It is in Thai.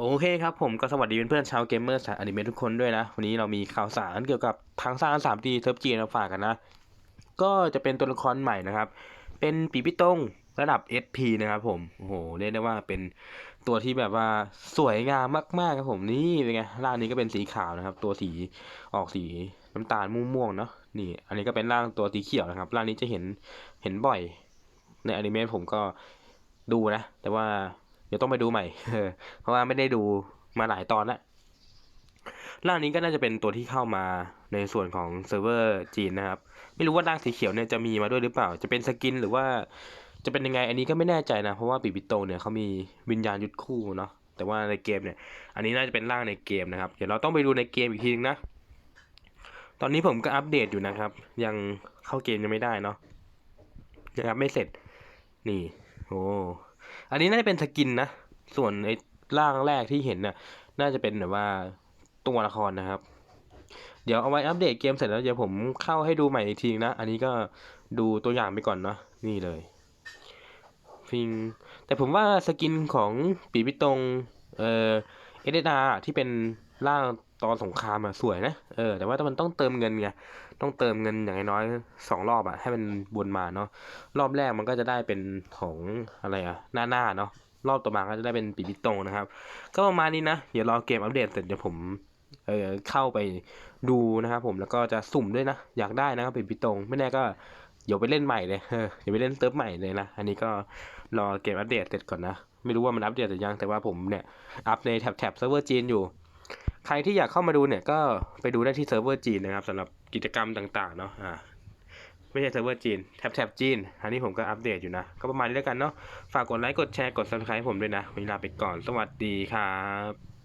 โอเคครับผมก็สวัสดีเพื่อนๆชาวเกมเมอร์สายอนิเมะทุกคนด้วยนะ วันนี้เรามีข่าวสารเกี่ยวกับทางสร้าง 3D เซิร์ฟจีนมาฝากกันนะ ก็จะเป็นตัวละครใหม่นะครับ เป็นปีพิตงระดับ SP นะครับผมโอ้โหเรียกได้ว่าเป็นตัวที่แบบว่าสวยงามมากๆครับผมนี่เป็นไงร่างนี้ก็เป็นสีขาวนะครับ ตัวสีออกสีน้ำตาลม่วงๆเนาะนี่ อันนี้ก็เป็นร่างตัวสีเขียวนะครับร่างนี้จะเห็นเห็นบ่อย ในอนิเมะผมก็ดูนะ แต่ว่า เดี๋ยวต้องไปดูใหม่ เพราะว่าไม่ได้ดูมาหลายตอนแล้วร่างนี้ก็น่าจะเป็นตัวที่เข้ามาในส่วนของเซิร์ฟเวอร์จีนนะครับ ไม่รู้ว่าร่างสีเขียวเนี่ยจะมีมาด้วยหรือเปล่า จะเป็นสกินหรือว่าจะเป็นยังไงอันนี้ก็ไม่แน่ใจนะ เพราะว่าปีปิโตเนี่ยเขามีวิญญาณยุทธคู่เนาะ แต่ว่าในเกมเนี่ย อันนี้น่าจะเป็นร่างในเกมนะครับ เดี๋ยวเราต้องไปดูในเกมอีกทีนึงนะ ตอนนี้ผมก็อัปเดตอยู่นะครับ ยังเข้าเกมยังไม่ได้เนาะนะครับไม่เสร็จ นี่ โอ้ อันนี้น่าจะเป็นสกินนะ ส่วนไอ้ร่างแรกที่เห็นน่ะ น่าจะเป็นแบบว่าตัวละครนะครับ เดี๋ยวเอาไว้อัปเดตเกมเสร็จแล้วเดี๋ยวผมเข้าให้ดูใหม่อีกทีนะ อันนี้ก็ดูตัวอย่างไปก่อนเนาะ นี่เลยฟิง แต่ผมว่าสกินของปีพิตรง เอ่อเอเดนาที่เป็นร่าง ตอนสงครามอะสวยนะเออแต่ว่ามันต้องเติมเงินไงต้องเติมเงินอย่างน้อยสองรอบอะให้มันวนมาเนาะรอบแรกมันก็จะได้เป็นของอะไรอะหน้าหน้าเนาะรอบต่อมาก็จะได้เป็นปีพิโตนะครับ ก็ประมาณนี้นะเดี๋ยวรอเกมอัปเดตเสร็จเดี๋ยวผมเออเข้าไปดูนะครับผมแล้วก็จะสุ่มด้วยนะ อยากได้นะครับปีพิโตงไม่แน่ก็เดี๋ยวไปเล่นใหม่เลยเออเดี๋ยวไปเล่นเติร์ฟใหม่เลยนะอันนี้ก็รอเกมอัปเดตเสร็จก่อนนะไม่รู้ว่ามันอัปเดตหรือยังแต่ว่าผมเนี่ยอัพในแท็บแท็บเซิร์ฟเวอร์จีนอยู่ ใครที่อยากเข้ามาดูเนี่ยก็ไปดูได้ที่เซิร์ฟเวอร์จีนนะครับสำหรับกิจกรรมต่างๆเนาะอ่าไม่ใช่เซิร์ฟเวอร์จีนแท็บแท็บจีน อันนี้ผมก็อัปเดตอยู่นะ ก็ประมาณนี้แล้วกันเนาะฝากกดไลค์กดแชร์กดซับสไคร b ์ผมด้วยนะเวลาไปก่อนสวัสดีครับ